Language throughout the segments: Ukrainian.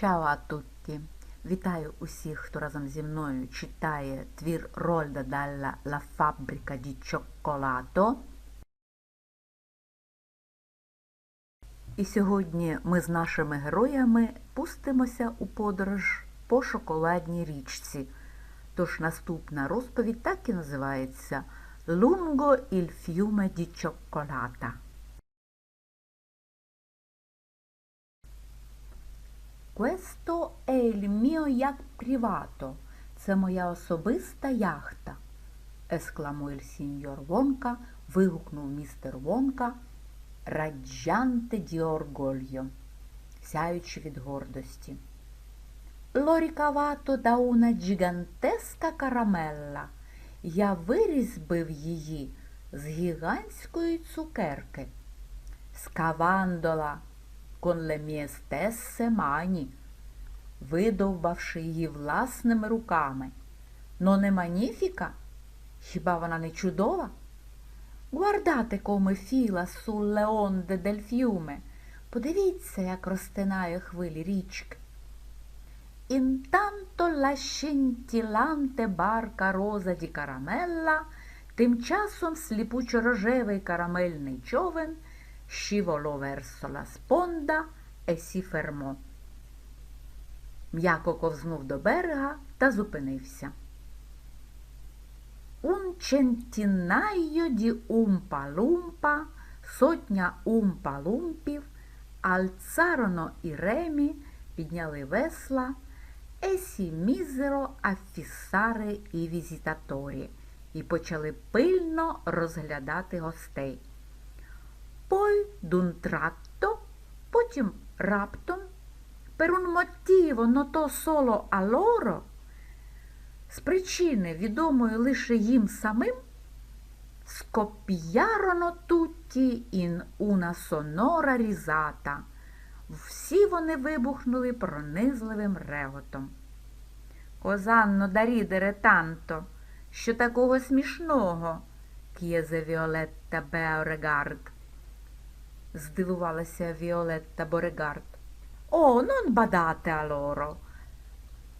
Чао а тутті! Вітаю усіх, хто разом зі мною читає твір Рольда Далла La fabbrica di cioccolato. І сьогодні ми з нашими героями пустимося у подорож по шоколадній річці. Тож наступна розповідь так і називається Lungo il fiume di cioccolata. Questo è il mio yacht privato. Це моя особиста яхта. ескламує сіньор Вонка, вигукнув містер Вонка, раджанте ді оргольо, сяючи від гордості. Da una gigantesca caramella. Я вирізбив її з гігантської цукерки. Скавандола con le mie mani, видовбавши її власними руками. Но не маніфіка? Хіба вона не чудова? Come fila sulle onde del fiume. Подивіться, як розтинає хвилі річки. Intanto la scintillante barca rosa di caramella, тим часом сліпучо-рожевий карамельний човен verso la sponda e si fermò. М'яко ковзнув до берега та зупинився. Centinaio умпа-лумпа, сотня умпа-лумпів, alzarono i remi, підняли весла, misero a fissare i visitatori і почали пильно розглядати гостей. D'un tratto, потім раптом, per un motivo noto solo a loro, з причини, відомої лише їм самим, скоп'яроно tutti in una sonora risata. Всі вони вибухнули пронизливим реготом. Козанно да рідере танто, що такого смішного, к'єзе Віолетта Беорегард здивувалася Віолетта Борегард. О, нон бадате алоро.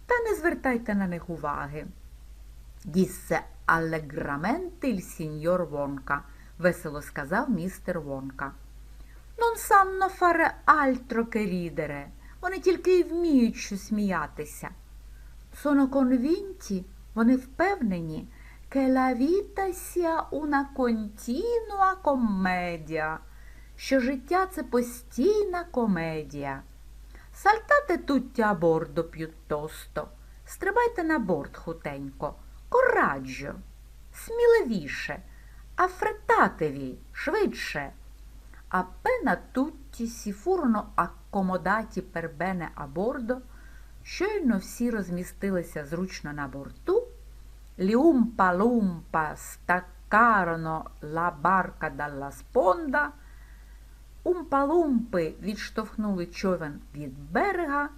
Та не звертайте на них уваги. Діссе алеграменте il сіньор Вонка, весело сказав містер Вонка. Non sanno fare altro che. Вони тільки й вміють що сміятися. Sono convinti, вони впевнені, che la vita sia una continua commedia що життя це постійна комедія. Сальтате тутті а бордо п'ютосто, стрибайте на борт хутенько, кораджо, сміливіше, афретатеві, швидше. Tutti si furono accomodati per bene a щойно всі розмістилися зручно на борту, ліумпа-лумпа стакароно la barca dalla sponda, Умпалумпи відштовхнули човен від берега,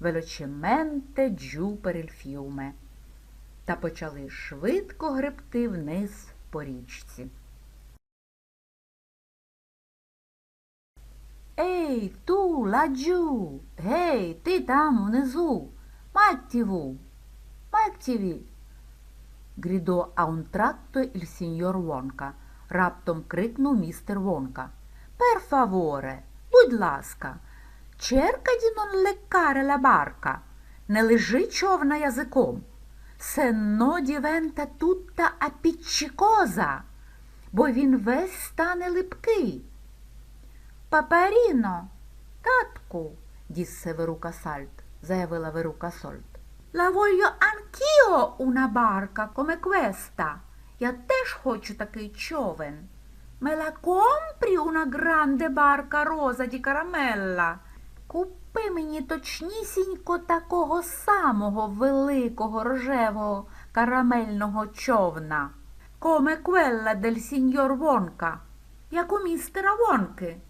velocemente giù per il fiume та почали швидко гребти вниз по річці. Ей, ту, ладжу, гей, ти там внизу, маттіву, маттіві, грідо tratto il signor Вонка – раптом крикнув містер Вонка. Пер фаворе, будь ласка, черка ді нон лекаре ла барка, не лежи човна язиком. Сенно дівента тутта апіччікоза, бо він весь стане липкий. Паперіно, татку, діссе Верука Сальт, заявила Верука Сольт. La voglio anch'io una barca come questa. Я теж хочу такий човен. Мела компрі una grande barca rosa di. Купи мені точнісінько такого самого великого рожевого карамельного човна. Come quella del signor Вонка, як у містера Вонки.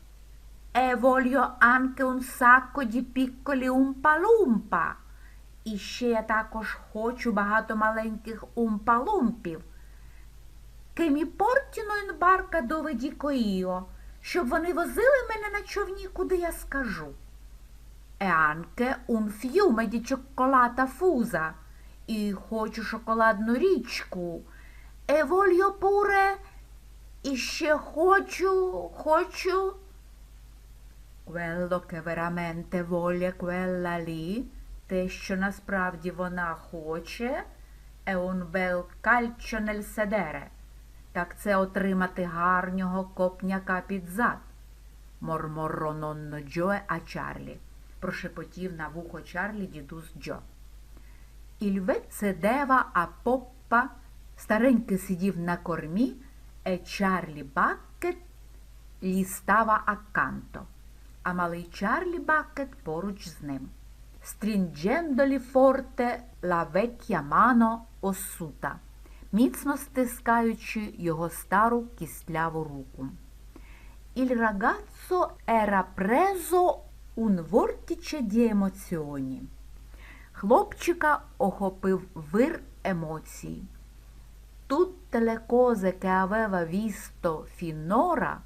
E voglio anche un sacco di piccoli умпалумпа. І ще я також хочу багато маленьких умпалумпів. Che mi portino in barca dove dico io, щоб вони возили мене на човні, куди я скажу. E anche un fiume di cioccolata fusa. І хочу шоколадну річку. E voglio pure... І ще хочу, хочу. Quello che veramente voglia quella lì, те, що насправді вона хоче, è un bel calcio nel sedere. Так це отримати гарнього копняка під зад. Морморро нонно Джоe а Чарлі. Прошепотів на вухо Чарлі дідусь Джо. Il vedeva a поппа, старенький сидів на кормі, e Чарлі Баккет stava accanto, а малий Чарлі Баккет поруч з ним. Forte la vecchia mano ossuta, міцно стискаючи його стару кістляву руку. Il ragazzo era preso un vortice di emozioni. Хлопчика охопив вир емоцій. Le cose che visto finora,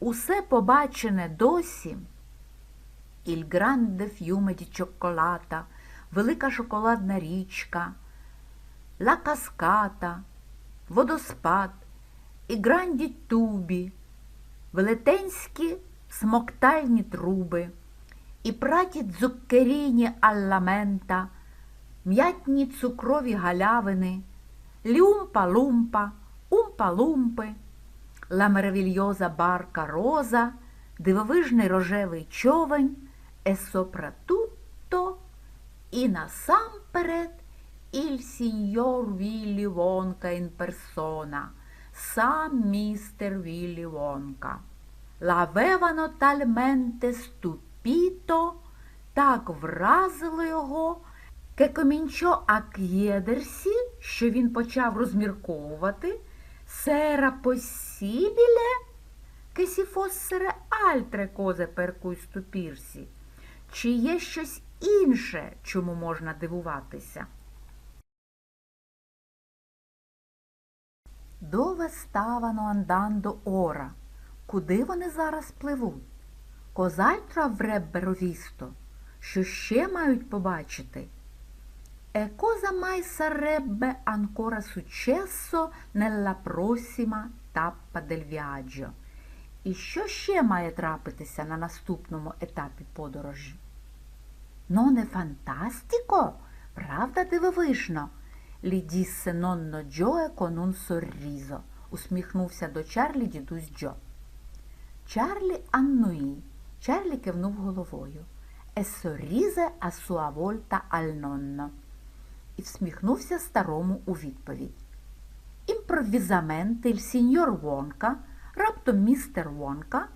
усе побачене досі, il grande fiume di cioccolata, велика шоколадна річка, la cascata, водоспад, і гранді тубі, велетенські смоктальні труби, і праті дзуккеріні алламента, м'ятні цукрові галявини, люмпа-лумпа, умпа-лумпи, ла меравільйоза барка роза, дивовижний рожевий човень, soprattutto, і насамперед il signor Willy Wonka in persona, сам містер Віллі Вонка. L'avevano talmente stupito, так вразило його, a chiedersi, що він почав розмірковувати, si fossero altre cose per cui stupirsi, чи є щось інше, чому можна дивуватися. Дове ставано андандо ора. Куди вони зараз пливуть? Козальтро avrebbero visto. Що ще мають побачити? E cosa mai sarebbe ancora successo nella prossima tappa del? І що ще має трапитися на наступному етапі подорожі? Ну, не фантастико, правда дивовижно? Lì disse nonno Джоe con un усміхнувся до Чарлі дідусь Джо. Чарлі аннуї. Чарлі кивнув головою. Volta al nonno. І всміхнувся старому у відповідь. Il signor Wonka, раптом містер Вонка,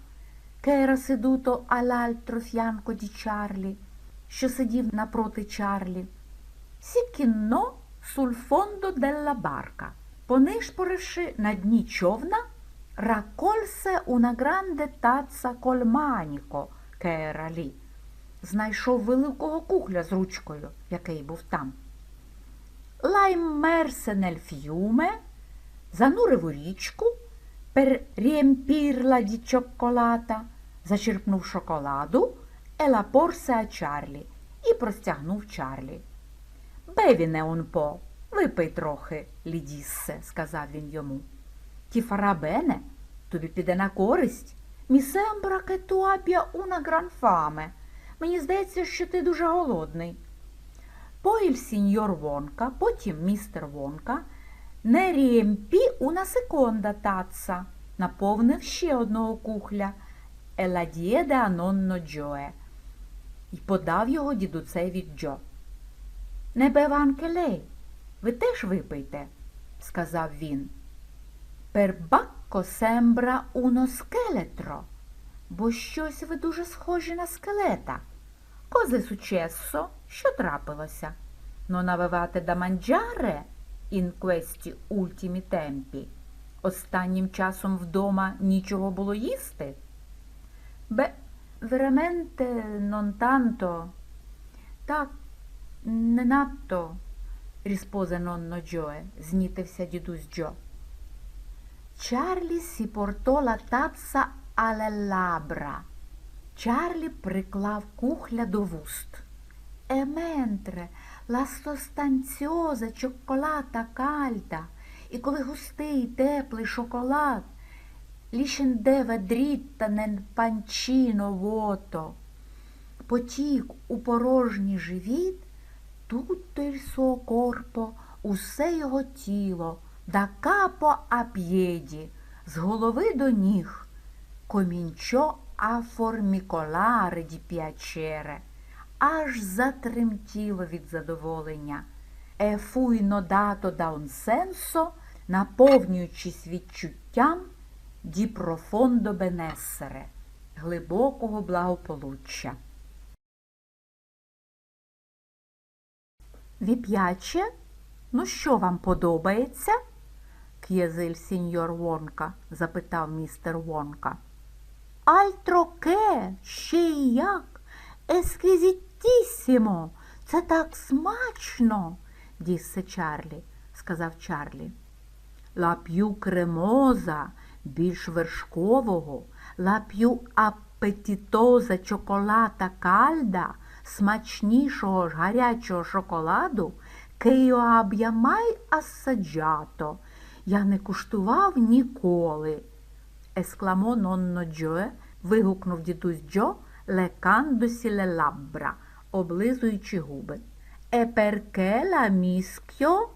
che era seduto all'altro fianco Чарлі, що сидів напроти Чарлі, chinò sul fondo della barca. Понишпоривши на дні човна, raccolse una grande tazza col manico. Знайшов великого кухля з ручкою, який був там. Immerse nel fiume, занурив у річку, per riempirla di cioccolata, зачерпнув шоколаду, porse Чарлі і простягнув Чарлі. Бевіне un po, випий трохи, лідіссе, сказав він йому. Ті фарабене, тобі піде на користь. Мі сембра abbia una. Мені здається, що ти дуже голодний. Il signor Вонка, потім містер Вонка, не riempì una seconda tazza, наповнив ще одного кухля, la diede a і подав його дідуцеві Джо. Не бева анке ви теж випийте, сказав він. Bacco sembra uno scheletro, бо щось ви дуже схожі на скелета. Козе successo, що трапилося? Avevate da mangiare in questi ultimi tempi? Останнім часом вдома нічого було їсти? Бе, veramente non tanto. Так, не надто, rispose nonno Джоe, знітився дідусь Джо. Чарлі сі порто ла але лабра. Чарлі приклав кухля до вуст. Ементре, la sostanziosa cioccolata calda. І коли густий, теплий шоколад лішендева дрітта нен панчино вото, потік у порожній живіт, tutto il suo усе його тіло, да капо а п'єді, з голови до ніг, комінчо а ді п'ячере, аж затремтіло від задоволення. Fu inondato da un senso, наповнюючись відчуттям ді профондо бенессере, глибокого благополуччя. Віп'яче, ну що вам подобається? к'єзиль сіньор Вонка, запитав містер Вонка. Альтро ке, ще й як, есквізітісімо, це так смачно, діссе Чарлі, сказав Чарлі. Ла п'ю кремоза, більш вершкового, ла п'ю апетітоза чоколата кальда, смачнішого ж гарячого шоколаду, кею аб'я май ассаджато. Я не куштував ніколи. Ескламо нонно Джое, вигукнув дідусь Джо, лекандосі ле лаббра, облизуючи губи. Е перке ла міскьо?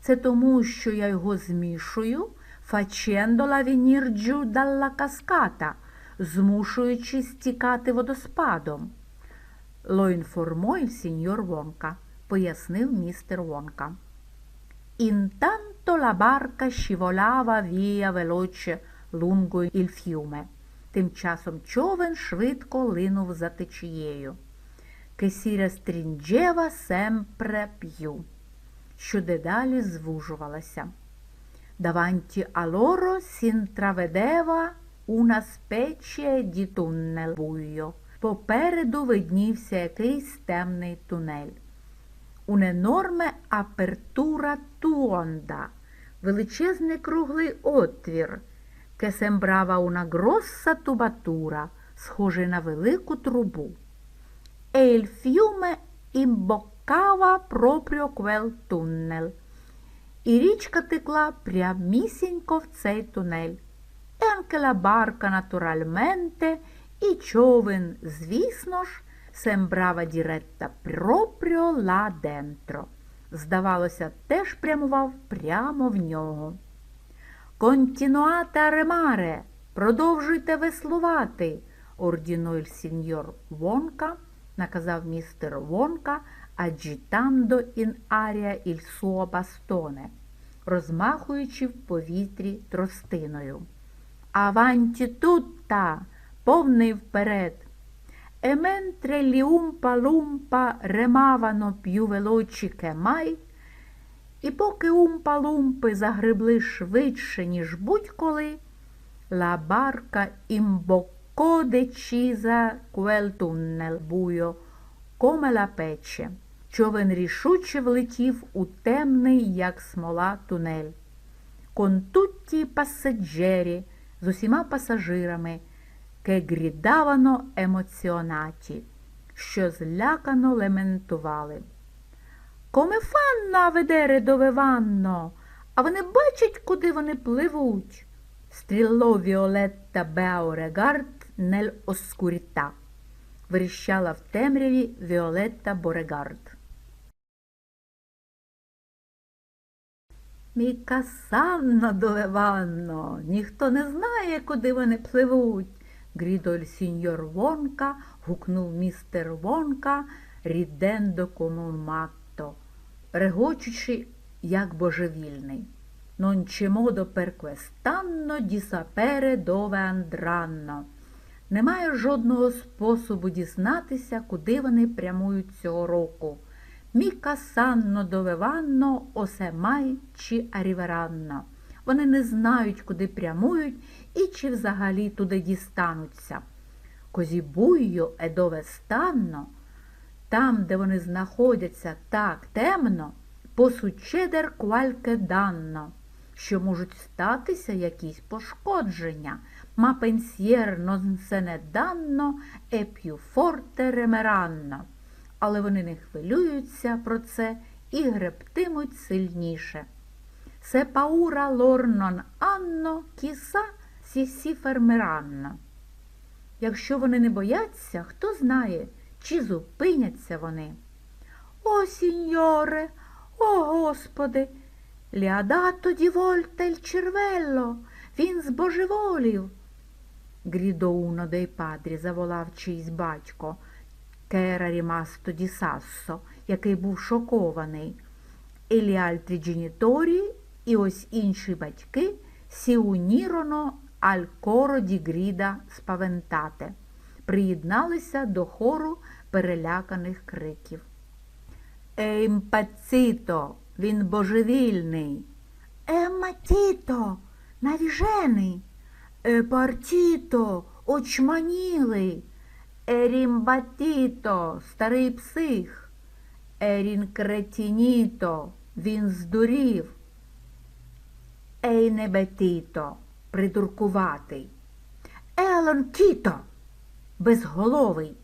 Це тому, що я його змішую, фачендо ла вінірджу далла каската, змушуючи стікати водоспадом. Lo informò il signor Вонка, пояснив містер Вонка. Intanto la barca scivolava via veloce lungo il fiume. Тим часом човен швидко линув за течією. Si restringeva sempre più, що дедалі звужувалася. Loro si intravedeva una specie di tunnel buio. Попереду виднівся якийсь темний тунель. Un'enorme apertura tuonda, величезний круглий отвір, sembrava una grossa tubatura, схожий на велику трубу. E fiume imboccava proprio quel tunnel. І річка текла прямісінько в цей тунель. E la barca naturalmente, і човен, звісно ж, сембрава діретта пропріо ла дентро. Здавалося, теж прямував прямо в нього. Контінуата ремаре, продовжуйте веслувати, ордінує сіньор Вонка, наказав містер Вонка, аджітандо ін арія іль суо бастоне, розмахуючи в повітрі тростиною. Аванті тутта, повний вперед. E umpa lumpa remavano più veloci che mai, і поки умпа-лумпи загребли швидше, ніж будь-коли, decisa quel tunnel buio, come la pece. Човен рішуче влетів у темний, як смола, тунель. I passeggeri, з усіма пасажирами, che emozionati, що злякано лементували. Коме фанно а ведере дове ванно, а вони бачать, куди вони пливуть. Стрілло Віолетта Беаурегард нель оскуріта, верещала в темряві Віолетта Борегард. Мій касанно довеванно, ніхто не знає, куди вони пливуть. Грідоль сіньор Вонка, гукнув містер Вонка, рідендо комун матто, регочучи, як божевільний. Non c'è modo per quest'anno di sapere dove andranno. Немає жодного способу дізнатися, куди вони прямують цього року. Міка санно довеванно, осемай чи аріверанно. Вони не знають, куди прямують і чи взагалі туди дістануться. Козібуйо е дове станно, там, де вони знаходяться так темно, посучедер квальке данно, що можуть статися якісь пошкодження. se ne danno e più forte. Але вони не хвилюються про це і гребтимуть сильніше. Се paura lor non hanno, chissà si. Якщо вони не бояться, хто знає, чи зупиняться вони. О, сіньоре, о Господи, ліадато ді вольта il cervello, він збожеволів. Грідо уно дей падрі, заволав чийсь батько, кера рімасто ді сассо, який був шокований. Альтрі дженіторі, і ось інші батьки сі уніроно аль коро ді гріда спавентате, приєдналися до хору переляканих криків. Е імпаціто, він божевільний. Е матіто, навіжений. Е партіто, очманілий. Ерімбатіто, старий псих. Ерінкретініто, він здурів. Ейнебетіто, придуркуватий. Елонкіто, безголовий.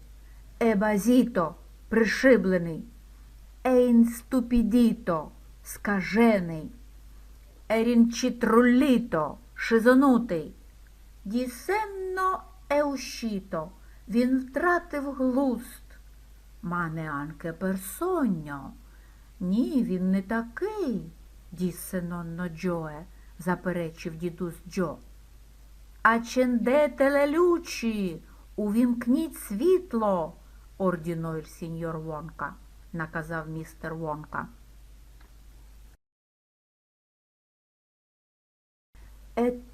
Ебазіто, пришиблений. Ейнступідіто, скажений. Ерінчітруліто, шизонутий. Дісенно еушіто, він втратив глуст. Мане анке персоньо. Ні, він не такий, дісе нонно Джоe, заперечив дідусь Джо. Ачендете лючі, увімкніть світло, ордіно il сіньор Вонка, наказав містер Вонка.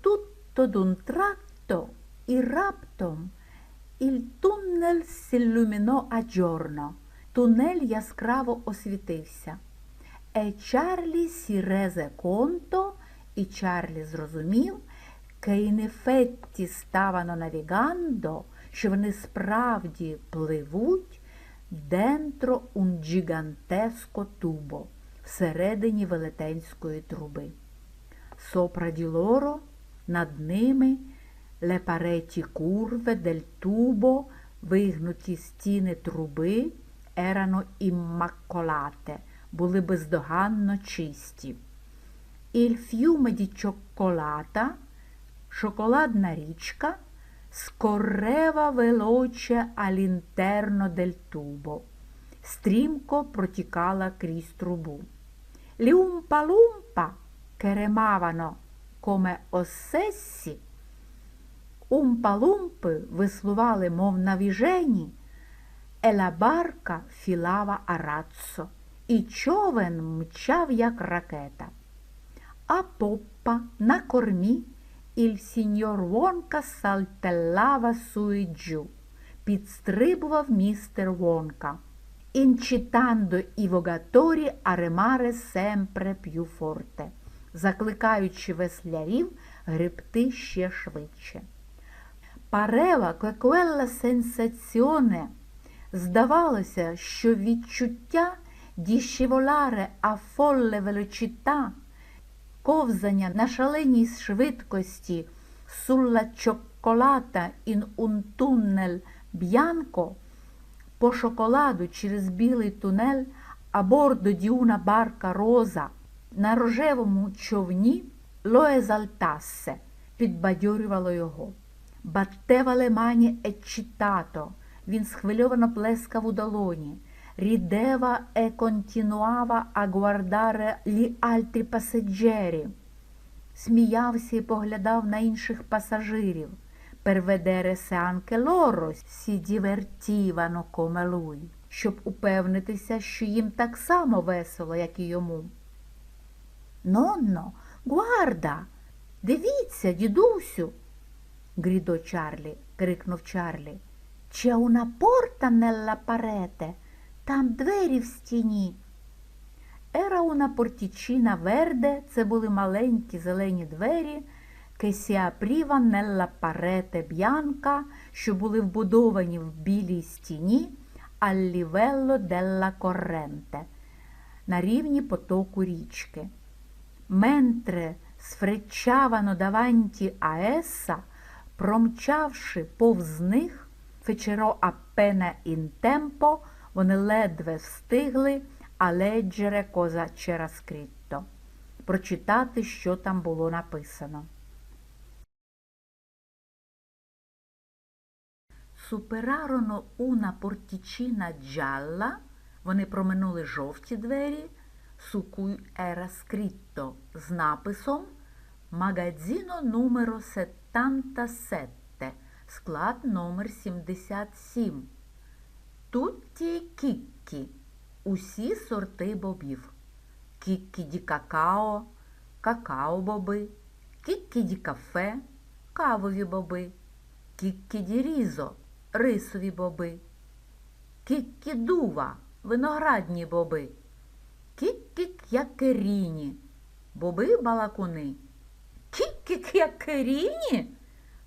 Tutto d'un tratto, і раптом, si illuminò a giorno. Тунель яскраво освітився. E Чарлі rese conto, і Чарлі зрозумів, effetti stavano navigando, що вони справді пливуть dentro un gigantesco tubo, всередині велетенської труби. Di loro, над ними, pareti curve del tubo, вигнуті стіни труби, erano immacolate, були бездоганно чисті. Il fiume di cioccolata, шоколадна річка, скоррева велоче all'interno del tubo, стрімко протікала крізь трубу. Ліумпа-лумпа, che remavano come ossessi, умпа-лумпи веслували, мов навіжені, e la barca filava і човен мчав, як ракета. А поппа на кормі il signor Вонка сальтеллава su e підстрибував містер Вонка. I vogatori a remare sempre più forte, закликаючи веслярів гребти ще швидше. Парева quella sensazione Здавалося, що відчуття діщеволаре а фолле величита, ковзання на шаленій швидкості суlla cioccolata in un tunnel bianco по шоколаду через білий тунель а бордо барка роза на рожевому човні esaltasse, підбадьорювало його. Le mani eccitato, він схвильовано плескав у долоні. Рідева e continuava a guardare gli altri. Сміявся і поглядав на інших пасажирів. Vedere se anche loro si divertivano come щоб упевнитися, що їм так само весело, як і йому. Нонно, гуарда, дивіться, дідусю, грідо Чарлі, крикнув Чарлі. C'è una porta nella parete, там двері в стіні. Una porticina verde, це були маленькі зелені двері, apriva nella parete bianca, що були вбудовані в білій стіні, livello della corrente, на рівні потоку річки. Sfrecciavano davanti a essa, Промчавши повз них, фечеро апене ін темпо, вони ледве встигли а леджере коза c'era. Прочитати, що там було написано. Superarono una porticina gialla, вони проминули жовті двері, su cui era з написом Магазино numero 77, склад номер 77. Тутті кіккі, усі сорти бобів. Кіккі ді какао, какао-боби, кіккі ді кафе, кавові боби, кіккі ді різо, рисові боби, кіккі дува, виноградні боби, кіккі к'якеріні, боби балакуни. Кіккі к'якеріні?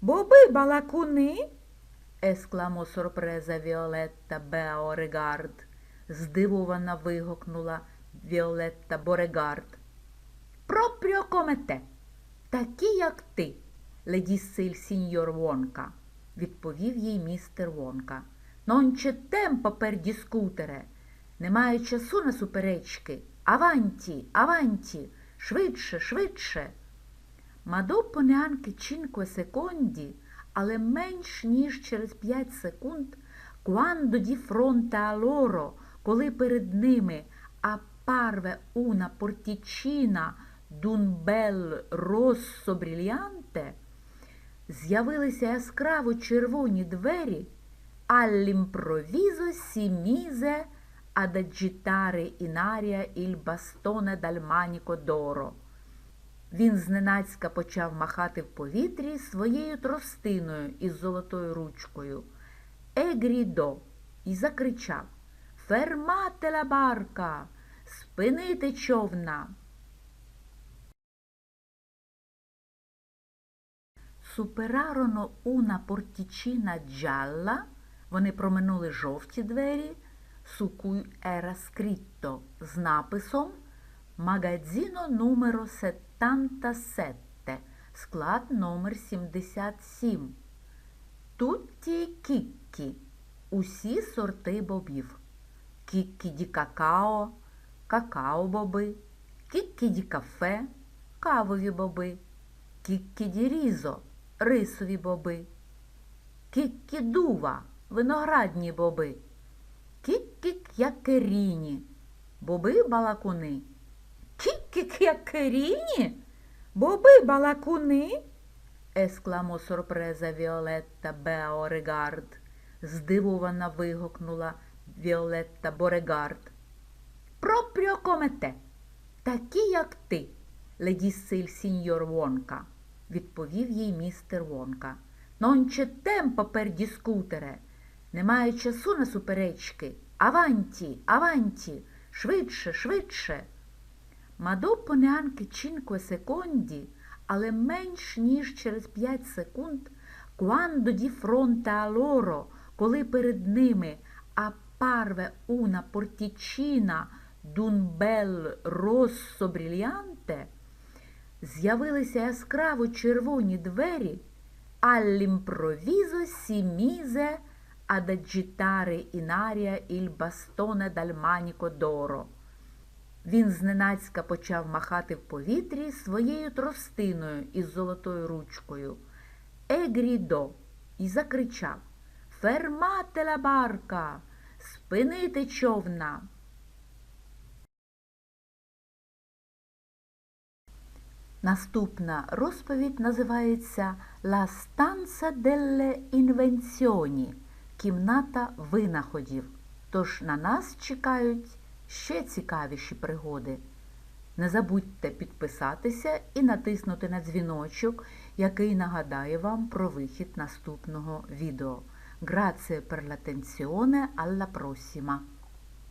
Боби балакуни? Ескламо сорпреза Віолетта Беорегард. Здивована вигукнула Віолетта Борегард. Пропріо комете, такі, як ти, ледісиль сіньор Вонка, відповів їй містер Вонка. Нонче темпо пер діскутере, немає часу на суперечки. Аванті, аванті, швидше, швидше. Ma dopo neanche cinque secondi, але менш ніж через п'ять секунд, di fronte a loro, коли перед ними porticina d'un bel rosso brillante, з'явилися яскраво червоні двері, all'improvviso si mise ad agitare in aria il bastone dal manico d'oro. Він зненацька почав махати в повітрі своєю тростиною із золотою ручкою. Егрідо і закричав Фермате ла барка! Спинити човна! Superarono una porticina gialla, вони проминули жовті двері, cui era scritto з написом Магазино numero 77, склад номер 77. Тутті кіккі, усі сорти бобів. Кіккі ді какао, какао-боби, кіккі ді кафе, кавові боби, кіккі ді різо, рисові боби, кіккі дува, виноградні боби, кіккі к'якеріні, боби балакуни. Кіккі-к'якеріні? Боби балакуни? ескламо сорпреза Віолетта Беорегард. Здивована вигукнула Віолетта Борегард. Пропріо комете, такі, як ти, ледісиль сіньор Вонка, відповів їй містер Вонка. Нонче темпо пер діскутере, немає часу на суперечки. Аванті, аванті, швидше, швидше. Ma dopo neanche cinque secondi, але менш ніж через п'ять секунд, quando di fronte a loro, коли перед ними apparve una porticina d'un bel rosso brillante, з'явилися яскраво червоні двері, all'improvviso si mise ad agitare in aria il bastone dal manico d'oro. Він зненацька почав махати в повітрі своєю тростиною із золотою ручкою. Егрідо і закричав Фермате ла барка! Спинити човна! Наступна розповідь називається La stanza delle invenzioni Кімната винаходів. Тож на нас чекають ще цікавіші пригоди. Не забудьте підписатися і натиснути на дзвіночок, який нагадає вам про вихід наступного відео. Grazie per l'attenzione, alla prossima!